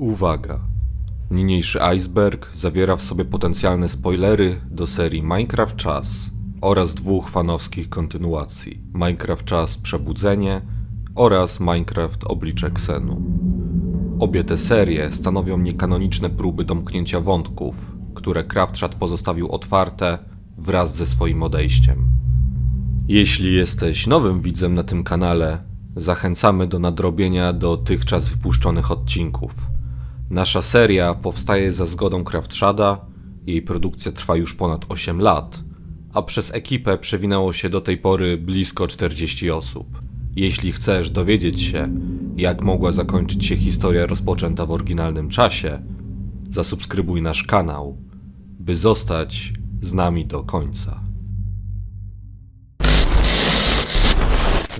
Uwaga! Niniejszy iceberg zawiera w sobie potencjalne spoilery do serii Minecraft Czas oraz dwóch fanowskich kontynuacji Minecraft Czas Przebudzenie oraz Minecraft Oblicze Xenu. Obie te serie stanowią niekanoniczne próby domknięcia wątków, które Craftchat pozostawił otwarte wraz ze swoim odejściem. Jeśli jesteś nowym widzem na tym kanale, zachęcamy do nadrobienia dotychczas wypuszczonych odcinków. Nasza seria powstaje za zgodą Craftshada, jej produkcja trwa już ponad 8 lat, a przez ekipę przewinęło się do tej pory blisko 40 osób. Jeśli chcesz dowiedzieć się, jak mogła zakończyć się historia rozpoczęta w oryginalnym czasie, zasubskrybuj nasz kanał, by zostać z nami do końca.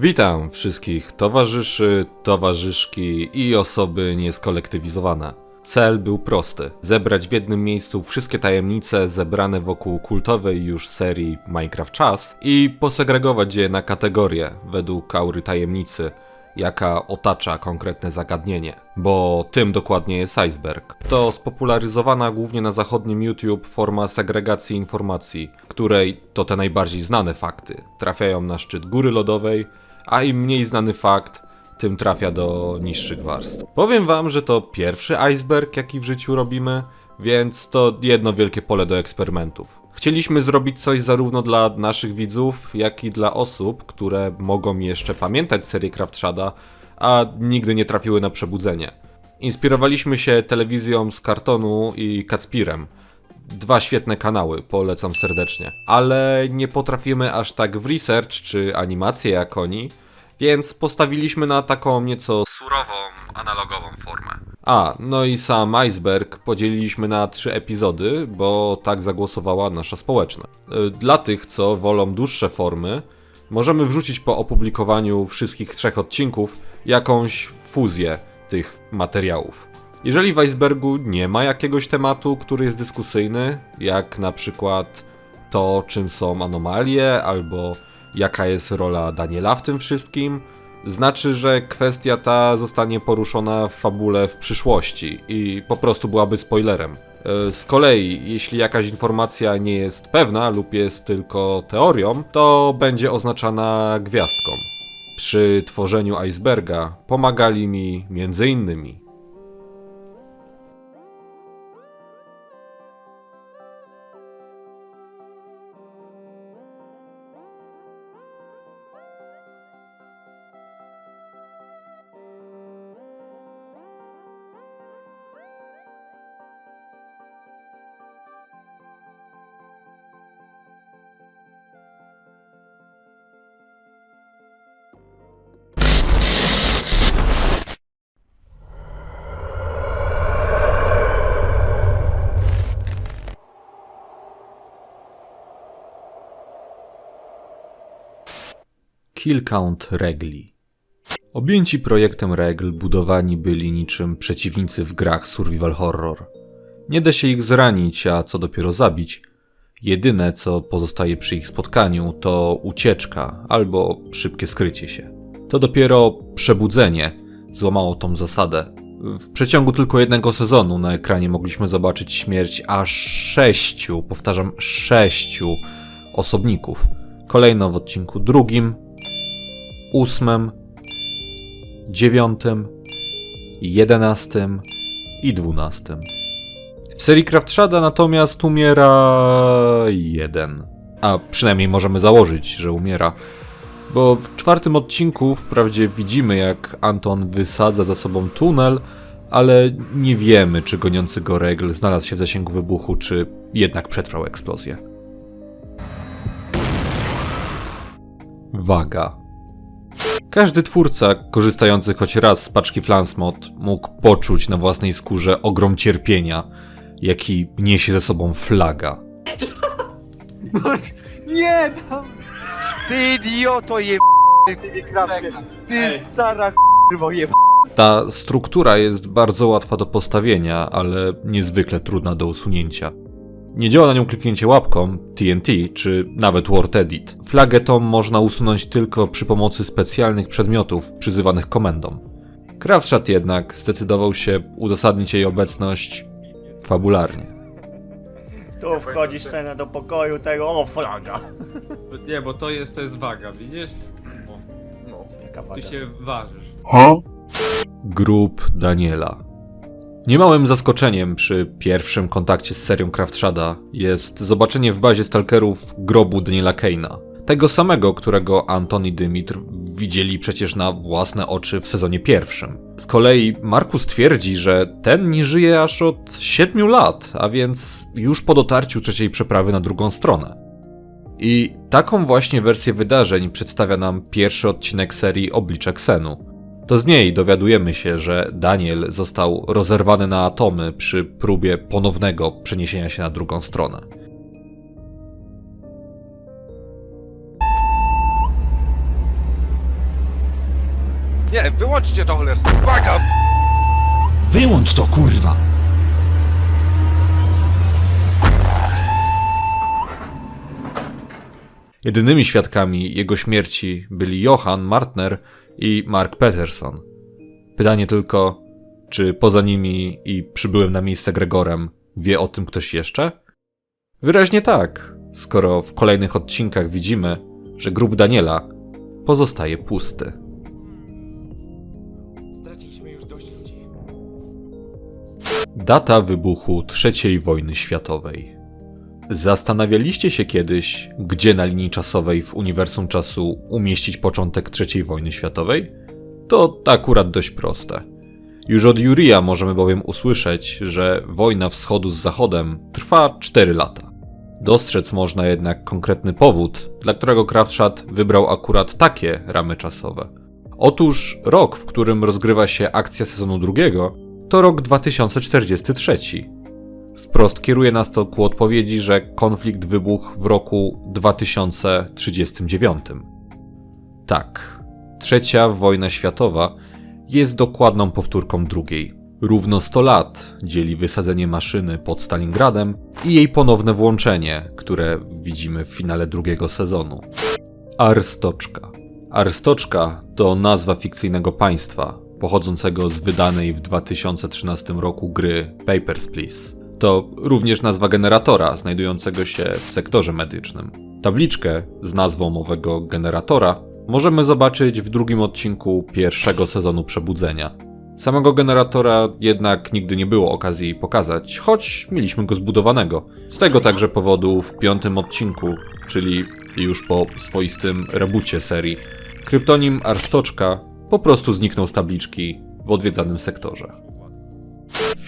Witam wszystkich towarzyszy, towarzyszki i osoby nieskolektywizowane. Cel był prosty: zebrać w jednym miejscu wszystkie tajemnice zebrane wokół kultowej już serii Minecraft Czas i posegregować je na kategorie według aury tajemnicy, jaka otacza konkretne zagadnienie, bo tym dokładnie jest iceberg. To spopularyzowana głównie na zachodnim YouTube forma segregacji informacji, której to te najbardziej znane fakty trafiają na szczyt góry lodowej, a im mniej znany fakt, tym trafia do niższych warstw. Powiem wam, że to pierwszy iceberg, jaki w życiu robimy, więc to jedno wielkie pole do eksperymentów. Chcieliśmy zrobić coś zarówno dla naszych widzów, jak i dla osób, które mogą jeszcze pamiętać serię Craftshada, a nigdy nie trafiły na przebudzenie. Inspirowaliśmy się telewizją z kartonu i Kacpirem. Dwa świetne kanały, polecam serdecznie. Ale nie potrafimy aż tak w research czy animację jak oni, więc postawiliśmy na taką nieco surową, analogową formę. A, no i sam iceberg podzieliliśmy na trzy epizody, bo tak zagłosowała nasza społeczność. Y, Dla tych, co wolą dłuższe formy, możemy wrzucić po opublikowaniu wszystkich trzech odcinków jakąś fuzję tych materiałów. Jeżeli w icebergu nie ma jakiegoś tematu, który jest dyskusyjny, jak na przykład to, czym są anomalie, albo jaka jest rola Daniela w tym wszystkim, znaczy, że kwestia ta zostanie poruszona w fabule w przyszłości i po prostu byłaby spoilerem. E, Z kolei, jeśli jakaś informacja nie jest pewna lub jest tylko teorią, to będzie oznaczana gwiazdką. Przy tworzeniu iceberga pomagali mi między Count Regli. Objęci projektem regl budowani byli niczym przeciwnicy w grach survival horror. Nie da się ich zranić, a co dopiero zabić. Jedyne, co pozostaje przy ich spotkaniu, to ucieczka albo szybkie skrycie się. To dopiero przebudzenie złamało tą zasadę. W przeciągu tylko jednego sezonu na ekranie mogliśmy zobaczyć śmierć aż sześciu, powtarzam, sześciu osobników. Kolejno w odcinku drugim, ósmym, dziewiątym, jedenastym i dwunastym. W serii Craftshada natomiast umiera jeden. A przynajmniej możemy założyć, że umiera. Bo w czwartym odcinku wprawdzie widzimy jak Anton wysadza za sobą tunel, ale nie wiemy czy goniący go regl znalazł się w zasięgu wybuchu, czy jednak przetrwał eksplozję. Waga. Każdy twórca, korzystający choć raz z paczki Flansmod, mógł poczuć na własnej skórze ogrom cierpienia, jaki niesie ze sobą flaga. No, nie tam! Ty idioto je... Ty! Ty stara je... Ta struktura jest bardzo łatwa do postawienia, ale niezwykle trudna do usunięcia. Nie działa na nią kliknięcie łapką, TNT czy nawet Word Edit. Flagę tą można usunąć tylko przy pomocy specjalnych przedmiotów przyzywanych komendą. Krawczat jednak zdecydował się uzasadnić jej obecność fabularnie. Tu wchodzi scena do pokoju tego, o flaga. Nie, bo to jest, to jest waga, widzisz? O, no. Jaka Ty waga. się ważysz. Grób Daniela. Niemałym zaskoczeniem przy pierwszym kontakcie z serią Craftshada jest zobaczenie w bazie stalkerów grobu Daniela Kane'a. Tego samego, którego Anton i Dymitr widzieli przecież na własne oczy w sezonie pierwszym. Z kolei Markus twierdzi, że ten nie żyje aż od 7 lat, a więc już po dotarciu trzeciej przeprawy na drugą stronę. I taką właśnie wersję wydarzeń przedstawia nam pierwszy odcinek serii Oblicze Ksenu. To z niej dowiadujemy się, że Daniel został rozerwany na atomy przy próbie ponownego przeniesienia się na drugą stronę. Nie, wyłączcie to cholerstwo. Błagam! Wyłącz to, kurwa! Jedynymi świadkami jego śmierci byli Johann Martner i Mark Peterson. Pytanie tylko, czy poza nimi i przybyłym na miejsce Gregorem wie o tym ktoś jeszcze? Wyraźnie tak, skoro w kolejnych odcinkach widzimy, że grób Daniela pozostaje pusty. Data wybuchu III wojny światowej. Zastanawialiście się kiedyś, gdzie na linii czasowej w uniwersum czasu umieścić początek III wojny światowej? To akurat dość proste. Już od Jurija możemy bowiem usłyszeć, że wojna wschodu z zachodem trwa 4 lata. Dostrzec można jednak konkretny powód, dla którego Kraftschat wybrał akurat takie ramy czasowe. Otóż rok, w którym rozgrywa się akcja sezonu drugiego, to rok 2043. Wprost kieruje nas to ku odpowiedzi, że konflikt wybuchł w roku 2039. Tak, trzecia wojna światowa jest dokładną powtórką drugiej. Równo 100 lat dzieli wysadzenie maszyny pod Stalingradem i jej ponowne włączenie, które widzimy w finale drugiego sezonu. Arstoczka. Arstoczka to nazwa fikcyjnego państwa, pochodzącego z wydanej w 2013 roku gry Papers, Please. To również nazwa generatora znajdującego się w sektorze medycznym. Tabliczkę z nazwą owego generatora możemy zobaczyć w drugim odcinku pierwszego sezonu Przebudzenia. Samego generatora jednak nigdy nie było okazji pokazać, choć mieliśmy go zbudowanego. Z tego także powodu w piątym odcinku, czyli już po swoistym rebucie serii, kryptonim Arstoczka po prostu zniknął z tabliczki w odwiedzanym sektorze.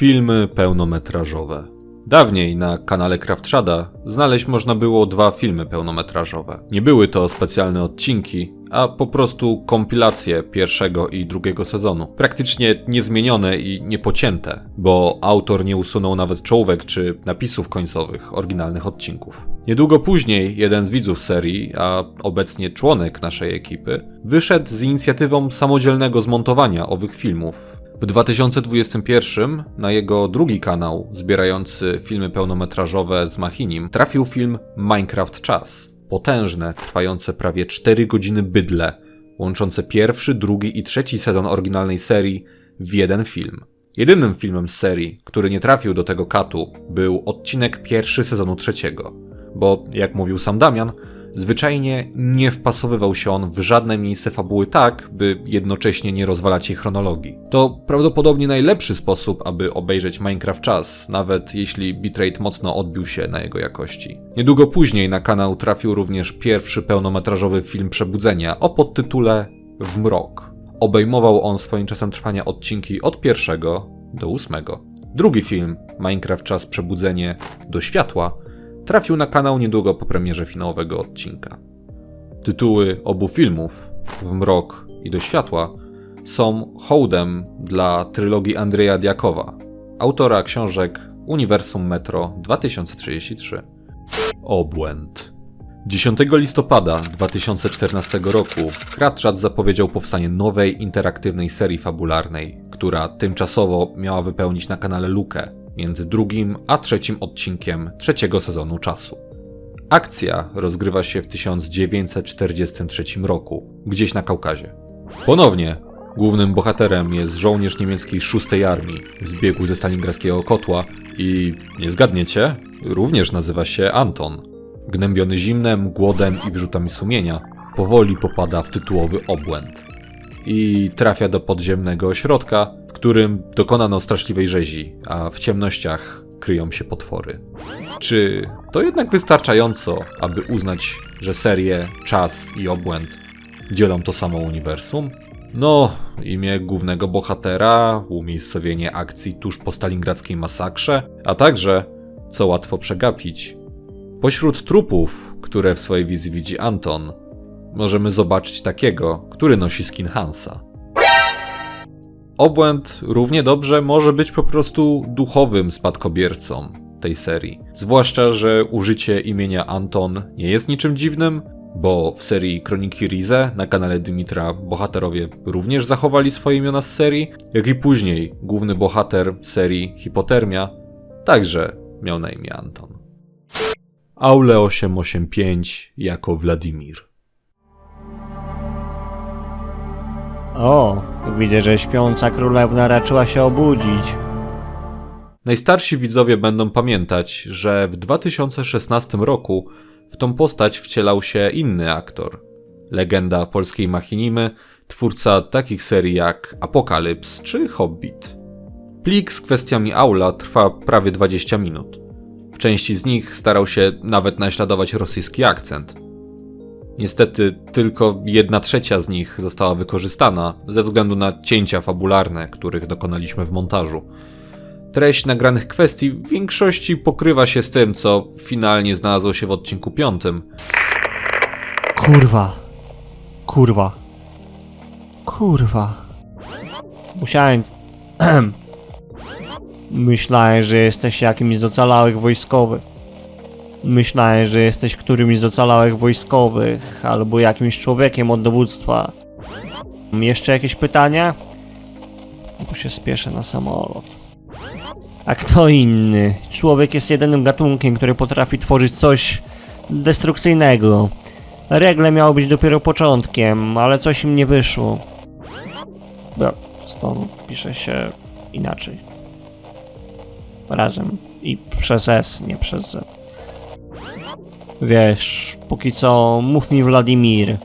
Filmy pełnometrażowe. Dawniej na kanale Craftshada znaleźć można było dwa filmy pełnometrażowe. Nie były to specjalne odcinki, a po prostu kompilacje pierwszego i drugiego sezonu. Praktycznie niezmienione i niepocięte, bo autor nie usunął nawet czołówek czy napisów końcowych oryginalnych odcinków. Niedługo później jeden z widzów serii, a obecnie członek naszej ekipy, wyszedł z inicjatywą samodzielnego zmontowania owych filmów w 2021 na jego drugi kanał, zbierający filmy pełnometrażowe z Machinim, trafił film Minecraft Czas. Potężne, trwające prawie 4 godziny bydle, łączące pierwszy, drugi i trzeci sezon oryginalnej serii w jeden film. Jedynym filmem z serii, który nie trafił do tego katu, był odcinek pierwszy sezonu trzeciego, bo jak mówił sam Damian, zwyczajnie nie wpasowywał się on w żadne miejsce fabuły tak, by jednocześnie nie rozwalać jej chronologii. To prawdopodobnie najlepszy sposób, aby obejrzeć Minecraft czas, nawet jeśli bitrate mocno odbił się na jego jakości. Niedługo później na kanał trafił również pierwszy pełnometrażowy film Przebudzenia o podtytule W mrok. Obejmował on swoim czasem trwania odcinki od pierwszego do ósmego. Drugi film, Minecraft Czas Przebudzenie do światła, trafił na kanał niedługo po premierze finałowego odcinka. Tytuły obu filmów, W mrok i do światła, są hołdem dla trylogii Andrzeja Diakowa, autora książek Uniwersum Metro 2033. Obłęd. 10 listopada 2014 roku Kratczat zapowiedział powstanie nowej interaktywnej serii fabularnej, która tymczasowo miała wypełnić na kanale lukę między drugim a trzecim odcinkiem trzeciego sezonu czasu. Akcja rozgrywa się w 1943 roku, gdzieś na Kaukazie. Ponownie Głównym bohaterem jest żołnierz niemieckiej szóstej armii, zbiegł ze stalingradzkiego kotła i, nie zgadniecie, również nazywa się Anton. Gnębiony zimnem, głodem i wyrzutami sumienia, powoli popada w tytułowy obłęd. I trafia do podziemnego ośrodka, którym dokonano straszliwej rzezi, a w ciemnościach kryją się potwory. Czy to jednak wystarczająco, aby uznać, że serie Czas i Obłęd dzielą to samo uniwersum? No, imię głównego bohatera, umiejscowienie akcji tuż po stalingradzkiej masakrze, a także, co łatwo przegapić, pośród trupów, które w swojej wizji widzi Anton, możemy zobaczyć takiego, który nosi skin Hansa. Obłęd równie dobrze może być po prostu duchowym spadkobiercą tej serii. Zwłaszcza, że użycie imienia Anton nie jest niczym dziwnym, bo w serii Kroniki Rize na kanale Dymitra bohaterowie również zachowali swoje imiona z serii, jak i później główny bohater serii Hipotermia także miał na imię Anton. Aule 885 jako Wladimir. O, widzę, że śpiąca królewna raczyła się obudzić. Najstarsi widzowie będą pamiętać, że w 2016 roku w tą postać wcielał się inny aktor. Legenda polskiej machinimy, twórca takich serii jak Apokalips czy Hobbit. Plik z kwestiami Aula trwa prawie 20 minut. W części z nich starał się nawet naśladować rosyjski akcent. Niestety tylko jedna trzecia z nich została wykorzystana ze względu na cięcia fabularne, których dokonaliśmy w montażu. Treść nagranych kwestii w większości pokrywa się z tym, co finalnie znalazło się w odcinku piątym. Kurwa. Kurwa. Kurwa. Musiałem... Myślałem, że jesteś jakimś z ocalałych wojskowych. Myślałem, że jesteś którymś z ocalałych wojskowych, albo jakimś człowiekiem od dowództwa. Jeszcze jakieś pytania? Bo się spieszę na samolot. A kto inny? Człowiek jest jedynym gatunkiem, który potrafi tworzyć coś destrukcyjnego. Regle miały być dopiero początkiem, ale coś im nie wyszło. Bo stąd pisze się inaczej. Razem i przez S, nie przez Z. Wiesz, póki co mów mi Wladimir.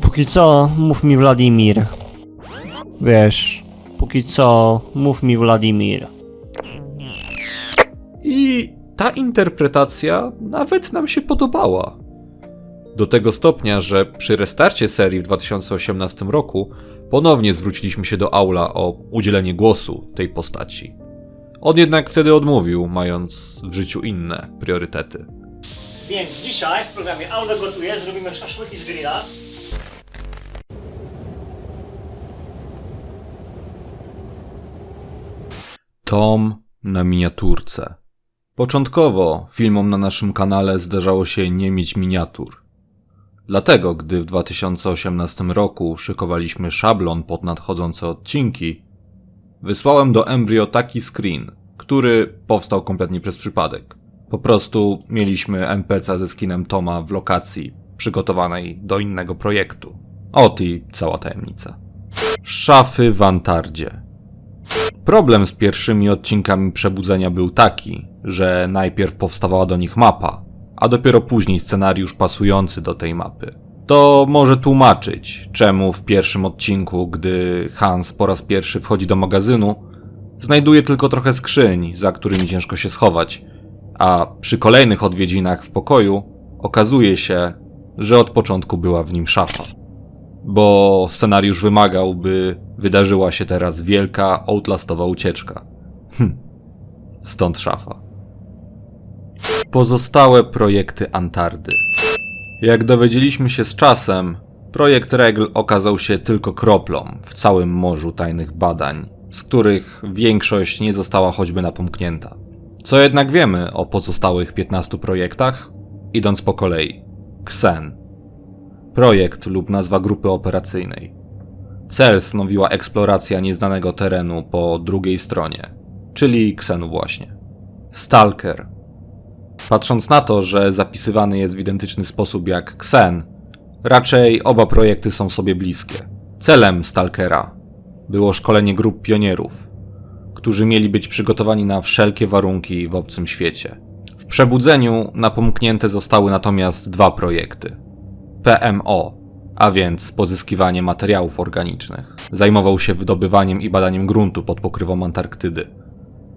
Póki co mów mi Wladimir. Wiesz, póki co mów mi Wladimir. I ta interpretacja nawet nam się podobała. Do tego stopnia, że przy restarcie serii w 2018 roku ponownie zwróciliśmy się do Aula o udzielenie głosu tej postaci. On jednak wtedy odmówił, mając w życiu inne priorytety. Więc dzisiaj w programie Audio Gotuje zrobimy szaszłyki z grilla. Tom na miniaturce. Początkowo filmom na naszym kanale zdarzało się nie mieć miniatur. Dlatego, gdy w 2018 roku szykowaliśmy szablon pod nadchodzące odcinki, wysłałem do Embryo taki screen, który powstał kompletnie przez przypadek. Po prostu mieliśmy NPC ze skinem Toma w lokacji przygotowanej do innego projektu. Ot i cała tajemnica. Szafy w Antardzie. Problem z pierwszymi odcinkami Przebudzenia był taki, że najpierw powstawała do nich mapa, a dopiero później scenariusz pasujący do tej mapy. To może tłumaczyć, czemu w pierwszym odcinku, gdy Hans po raz pierwszy wchodzi do magazynu, znajduje tylko trochę skrzyń, za którymi ciężko się schować, a przy kolejnych odwiedzinach w pokoju okazuje się, że od początku była w nim szafa bo scenariusz wymagał, by wydarzyła się teraz wielka, outlastowa ucieczka. Hm. Stąd szafa. Pozostałe projekty Antardy. Jak dowiedzieliśmy się z czasem, projekt Regl okazał się tylko kroplą w całym morzu tajnych badań, z których większość nie została choćby napomknięta. Co jednak wiemy o pozostałych 15 projektach? Idąc po kolei. Xen, projekt lub nazwa grupy operacyjnej. Cel stanowiła eksploracja nieznanego terenu po drugiej stronie, czyli Ksenu właśnie. Stalker. Patrząc na to, że zapisywany jest w identyczny sposób jak Ksen, raczej oba projekty są sobie bliskie. Celem Stalkera było szkolenie grup pionierów, którzy mieli być przygotowani na wszelkie warunki w obcym świecie. W przebudzeniu napomknięte zostały natomiast dwa projekty. PMO, a więc pozyskiwanie materiałów organicznych. Zajmował się wydobywaniem i badaniem gruntu pod pokrywą Antarktydy.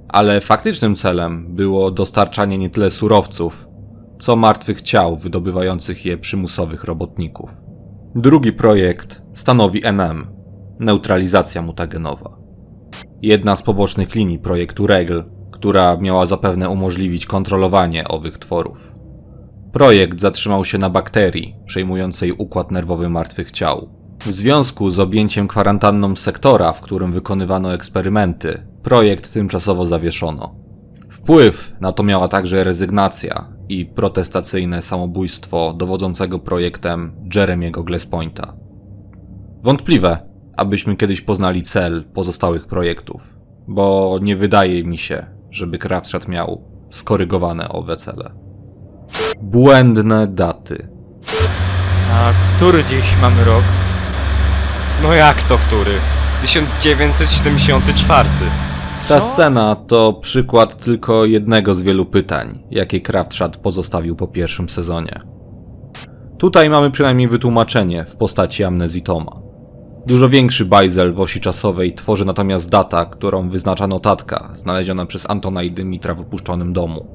Ale faktycznym celem było dostarczanie nie tyle surowców, co martwych ciał wydobywających je przymusowych robotników. Drugi projekt stanowi NM neutralizacja mutagenowa. Jedna z pobocznych linii projektu REGL, która miała zapewne umożliwić kontrolowanie owych tworów. Projekt zatrzymał się na bakterii przejmującej układ nerwowy martwych ciał. W związku z objęciem kwarantanną sektora, w którym wykonywano eksperymenty, projekt tymczasowo zawieszono. Wpływ na to miała także rezygnacja i protestacyjne samobójstwo dowodzącego projektem Jeremiego Glespointa. Wątpliwe, abyśmy kiedyś poznali cel pozostałych projektów, bo nie wydaje mi się, żeby Kraftschat miał skorygowane owe cele. Błędne daty. A który dziś mamy rok? No jak to który? 1974. Ta scena to przykład tylko jednego z wielu pytań, jakie Kraftschat pozostawił po pierwszym sezonie. Tutaj mamy przynajmniej wytłumaczenie w postaci amnezji Toma. Dużo większy bajzel w osi czasowej tworzy natomiast data, którą wyznacza notatka znaleziona przez Antona i Dymitra w opuszczonym domu.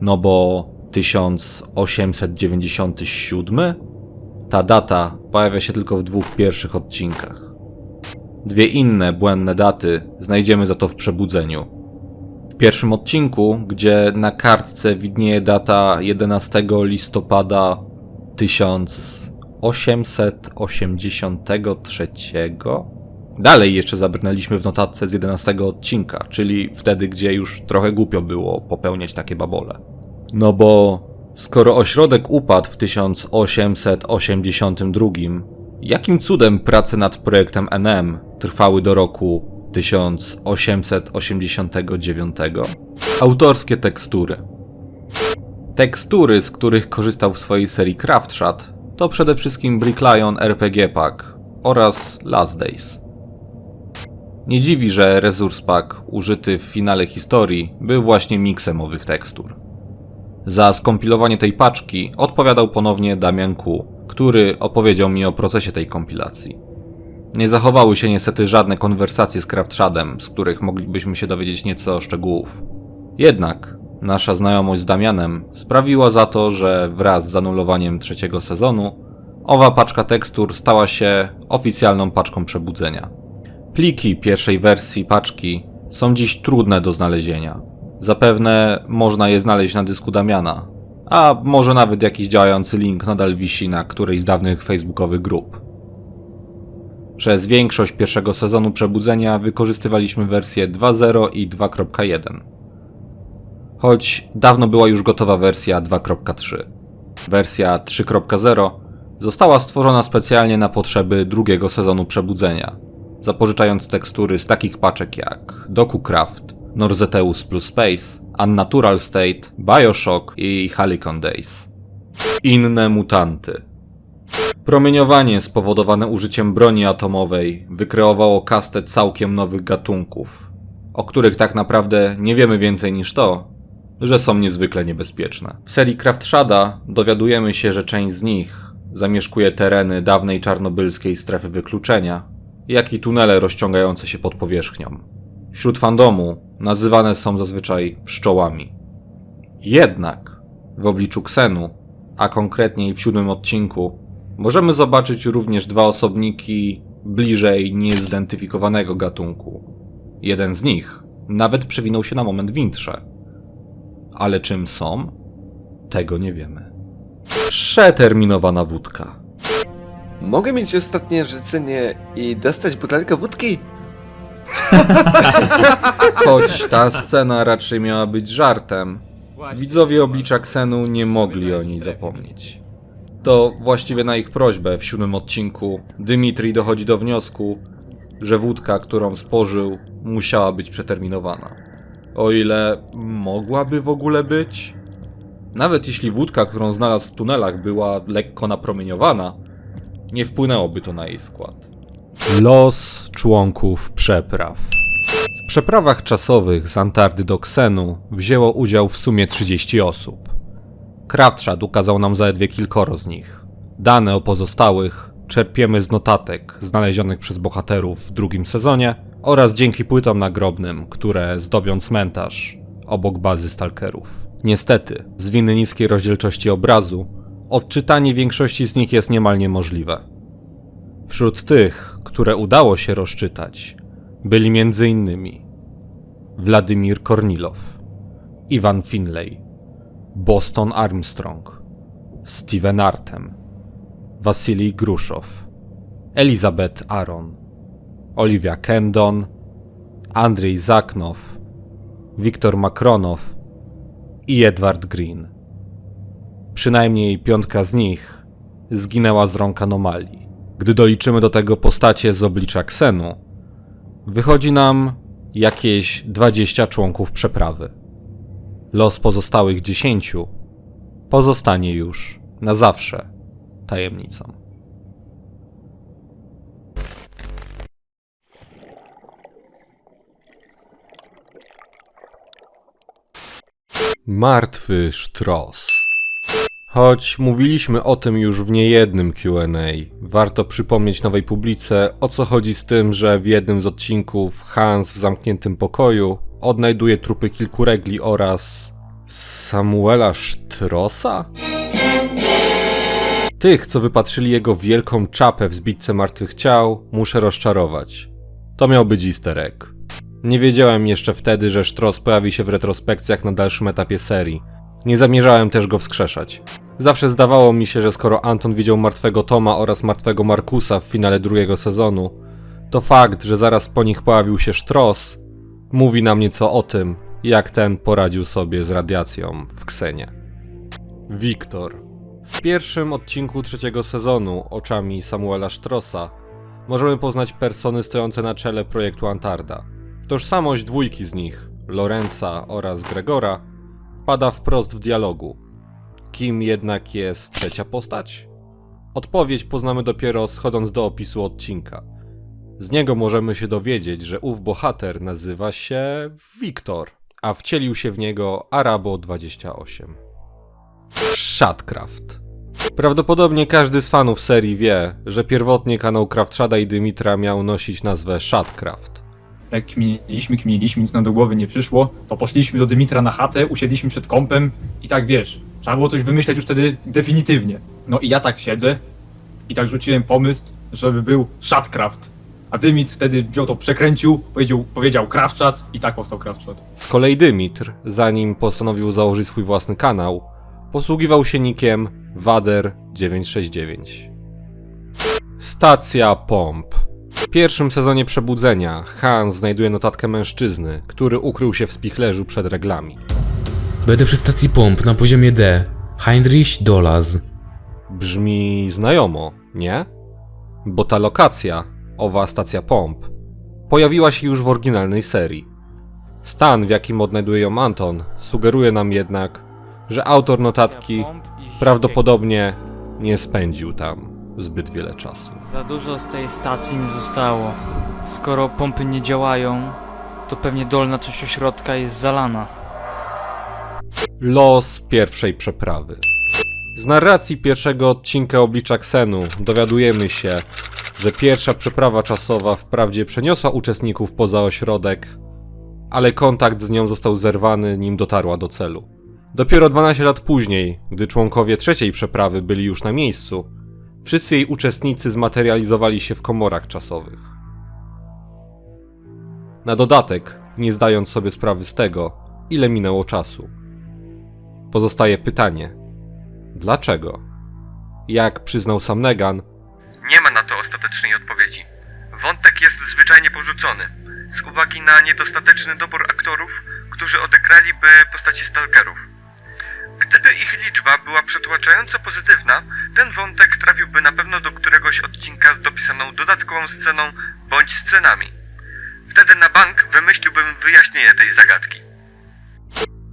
No bo 1897? Ta data pojawia się tylko w dwóch pierwszych odcinkach. Dwie inne błędne daty znajdziemy za to w przebudzeniu. W pierwszym odcinku, gdzie na kartce widnieje data 11 listopada 1883. Dalej jeszcze zabrnęliśmy w notatce z 11 odcinka, czyli wtedy, gdzie już trochę głupio było popełniać takie babole. No bo skoro ośrodek upadł w 1882, jakim cudem prace nad projektem NM trwały do roku 1889? Autorskie tekstury. Tekstury, z których korzystał w swojej serii Craftshot, to przede wszystkim Brick Lion RPG Pack oraz Last Days. Nie dziwi, że Resource Pack użyty w finale historii był właśnie miksem owych tekstur. Za skompilowanie tej paczki odpowiadał ponownie Damian Ku, który opowiedział mi o procesie tej kompilacji. Nie zachowały się niestety żadne konwersacje z Craftshadem, z których moglibyśmy się dowiedzieć nieco szczegółów. Jednak nasza znajomość z Damianem sprawiła za to, że wraz z anulowaniem trzeciego sezonu owa paczka tekstur stała się oficjalną paczką przebudzenia. Pliki pierwszej wersji paczki są dziś trudne do znalezienia. Zapewne można je znaleźć na dysku Damiana, a może nawet jakiś działający link nadal wisi na którejś z dawnych facebookowych grup. Przez większość pierwszego sezonu Przebudzenia wykorzystywaliśmy wersję 2.0 i 2.1. Choć dawno była już gotowa wersja 2.3. Wersja 3.0 została stworzona specjalnie na potrzeby drugiego sezonu Przebudzenia, zapożyczając tekstury z takich paczek jak DokuCraft, Norzeteus plus Space, Unnatural State, Bioshock i Halicon Days. Inne mutanty. Promieniowanie spowodowane użyciem broni atomowej wykreowało kastę całkiem nowych gatunków, o których tak naprawdę nie wiemy więcej niż to, że są niezwykle niebezpieczne. W serii Craftshada dowiadujemy się, że część z nich zamieszkuje tereny dawnej czarnobylskiej strefy wykluczenia, jak i tunele rozciągające się pod powierzchnią. Wśród fandomu nazywane są zazwyczaj pszczołami. Jednak w obliczu Ksenu, a konkretniej w siódmym odcinku, możemy zobaczyć również dwa osobniki bliżej niezidentyfikowanego gatunku. Jeden z nich nawet przewinął się na moment w intrze. Ale czym są? Tego nie wiemy. Przeterminowana wódka. Mogę mieć ostatnie życzenie i dostać butelkę wódki? Choć ta scena raczej miała być żartem, widzowie oblicza Ksenu nie mogli o niej zapomnieć. To właściwie na ich prośbę w siódmym odcinku Dymitri dochodzi do wniosku, że wódka, którą spożył, musiała być przeterminowana. O ile mogłaby w ogóle być? Nawet jeśli wódka, którą znalazł w tunelach, była lekko napromieniowana, nie wpłynęłoby to na jej skład. Los członków przepraw. W przeprawach czasowych z Antarkty do Ksenu wzięło udział w sumie 30 osób. Kraftshad ukazał nam zaledwie kilkoro z nich. Dane o pozostałych czerpiemy z notatek znalezionych przez bohaterów w drugim sezonie oraz dzięki płytom nagrobnym, które zdobią cmentarz obok bazy stalkerów. Niestety, z winy niskiej rozdzielczości obrazu, odczytanie większości z nich jest niemal niemożliwe. Wśród tych, które udało się rozczytać, byli m.in. Władimir Kornilow, Ivan Finlay, Boston Armstrong, Steven Artem, Wasilij Gruszow, Elizabeth Aron, Olivia Kendon, Andrzej Zaknow, Wiktor Makronow i Edward Green. Przynajmniej piątka z nich zginęła z rąk anomalii. Gdy doliczymy do tego postacie z oblicza Ksenu, wychodzi nam jakieś 20 członków przeprawy. Los pozostałych 10 pozostanie już na zawsze tajemnicą. Martwy Sztros. Choć mówiliśmy o tym już w niejednym QA, warto przypomnieć nowej publice o co chodzi z tym, że w jednym z odcinków Hans w zamkniętym pokoju odnajduje trupy kilku regli oraz Samuela Sztrosa? Tych, co wypatrzyli jego wielką czapę w zbitce martwych ciał, muszę rozczarować. To miał być easter egg. Nie wiedziałem jeszcze wtedy, że Sztros pojawi się w retrospekcjach na dalszym etapie serii. Nie zamierzałem też go wskrzeszać. Zawsze zdawało mi się, że skoro Anton widział martwego Toma oraz martwego Markusa w finale drugiego sezonu, to fakt, że zaraz po nich pojawił się Sztros, mówi nam nieco o tym, jak ten poradził sobie z radiacją w Ksenie. Wiktor. W pierwszym odcinku trzeciego sezonu, oczami Samuela Sztrosa, możemy poznać persony stojące na czele projektu Antarda. Tożsamość dwójki z nich, Lorenza oraz Gregora, pada wprost w dialogu. Kim jednak jest trzecia postać? Odpowiedź poznamy dopiero schodząc do opisu odcinka. Z niego możemy się dowiedzieć, że ów bohater nazywa się Wiktor, a wcielił się w niego Arabo 28. Shadcraft. Prawdopodobnie każdy z fanów serii wie, że pierwotnie kanał Craftshada i Dymitra miał nosić nazwę Shadcraft. Jak kminiliśmy, kminiliśmy, nic nam do głowy nie przyszło, to poszliśmy do Dymitra na chatę, usiedliśmy przed kąpem i tak wiesz, trzeba było coś wymyśleć już wtedy definitywnie. No i ja tak siedzę i tak rzuciłem pomysł, żeby był Shadcraft. A Dymit wtedy wziął to, przekręcił, powiedział, powiedział Craftshad i tak powstał Craftshad. Z kolei Dymitr, zanim postanowił założyć swój własny kanał, posługiwał się nickiem Wader969. Stacja Pomp. W pierwszym sezonie Przebudzenia Hans znajduje notatkę mężczyzny, który ukrył się w spichlerzu przed reglami. Będę przy stacji pomp na poziomie D. Heinrich Dolaz. Brzmi znajomo, nie? Bo ta lokacja, owa stacja pomp, pojawiła się już w oryginalnej serii. Stan, w jakim odnajduje ją Anton, sugeruje nam jednak, że autor notatki prawdopodobnie nie spędził tam zbyt wiele czasu. Za dużo z tej stacji nie zostało. Skoro pompy nie działają, to pewnie dolna część ośrodka jest zalana. Los pierwszej przeprawy. Z narracji pierwszego odcinka Oblicza Ksenu dowiadujemy się, że pierwsza przeprawa czasowa wprawdzie przeniosła uczestników poza ośrodek, ale kontakt z nią został zerwany, nim dotarła do celu. Dopiero 12 lat później, gdy członkowie trzeciej przeprawy byli już na miejscu, wszyscy jej uczestnicy zmaterializowali się w komorach czasowych. Na dodatek, nie zdając sobie sprawy z tego, ile minęło czasu. Pozostaje pytanie: dlaczego? Jak przyznał sam Negan, Nie ma na to ostatecznej odpowiedzi. Wątek jest zwyczajnie porzucony, z uwagi na niedostateczny dobór aktorów, którzy odegraliby postaci stalkerów. Gdyby ich liczba była przytłaczająco pozytywna, ten wątek trafiłby na pewno do któregoś odcinka z dopisaną dodatkową sceną bądź scenami. Wtedy na bank wymyśliłbym wyjaśnienie tej zagadki.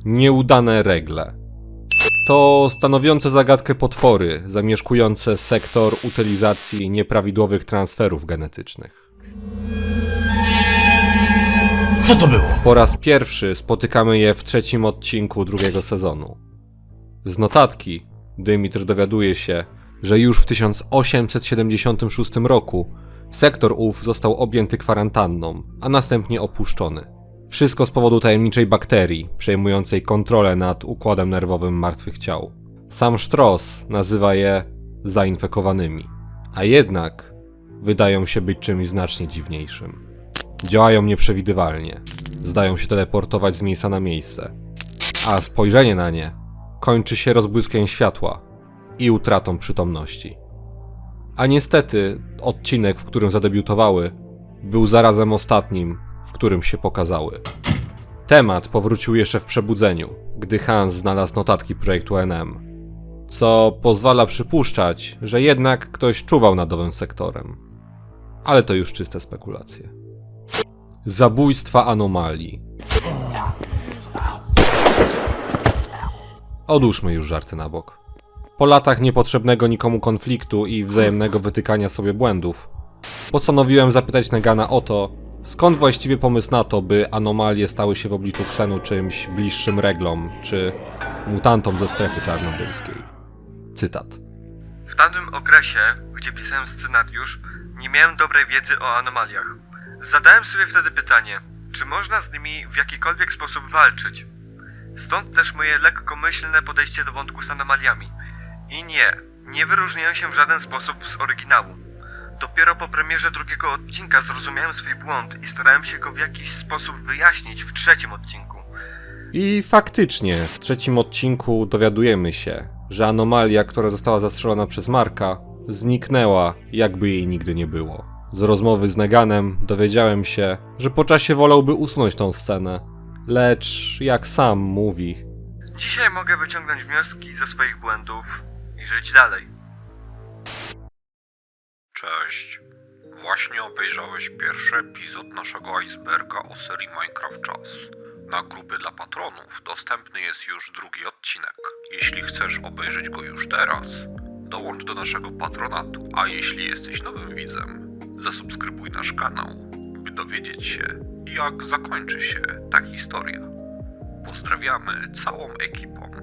nieudane regle. To stanowiące zagadkę potwory zamieszkujące sektor utylizacji nieprawidłowych transferów genetycznych. Co to było? Po raz pierwszy spotykamy je w trzecim odcinku drugiego sezonu. Z notatki Dymitr dowiaduje się, że już w 1876 roku sektor ów został objęty kwarantanną, a następnie opuszczony. Wszystko z powodu tajemniczej bakterii przejmującej kontrolę nad układem nerwowym martwych ciał. Sam Stross nazywa je zainfekowanymi, a jednak wydają się być czymś znacznie dziwniejszym. Działają nieprzewidywalnie, zdają się teleportować z miejsca na miejsce, a spojrzenie na nie kończy się rozbłyskiem światła i utratą przytomności. A niestety, odcinek, w którym zadebiutowały, był zarazem ostatnim, w którym się pokazały. Temat powrócił jeszcze w przebudzeniu, gdy Hans znalazł notatki projektu NM, co pozwala przypuszczać, że jednak ktoś czuwał nad owym sektorem. Ale to już czyste spekulacje. Zabójstwa anomalii. Odłóżmy już żarty na bok. Po latach niepotrzebnego nikomu konfliktu i wzajemnego wytykania sobie błędów, postanowiłem zapytać Negana o to, skąd właściwie pomysł na to, by anomalie stały się w obliczu Ksenu czymś bliższym reglom, czy mutantom ze strefy czarnobylskiej. Cytat. W tamtym okresie, gdzie pisałem scenariusz, nie miałem dobrej wiedzy o anomaliach. Zadałem sobie wtedy pytanie, czy można z nimi w jakikolwiek sposób walczyć. Stąd też moje lekkomyślne podejście do wątku z anomaliami. I nie, nie wyróżniają się w żaden sposób z oryginału. Dopiero po premierze drugiego odcinka zrozumiałem swój błąd i starałem się go w jakiś sposób wyjaśnić w trzecim odcinku. I faktycznie, w trzecim odcinku dowiadujemy się, że anomalia, która została zastrzelona przez Marka, zniknęła, jakby jej nigdy nie było. Z rozmowy z Neganem dowiedziałem się, że po czasie wolałby usunąć tą scenę, lecz jak sam mówi, Dzisiaj mogę wyciągnąć wnioski ze swoich błędów i żyć dalej. Cześć. Właśnie obejrzałeś pierwszy epizod naszego iceberga o serii Minecraft Czas. Na grupie dla patronów dostępny jest już drugi odcinek. Jeśli chcesz obejrzeć go już teraz, dołącz do naszego patronatu, a jeśli jesteś nowym widzem, zasubskrybuj nasz kanał, by dowiedzieć się, jak zakończy się ta historia. Pozdrawiamy całą ekipą.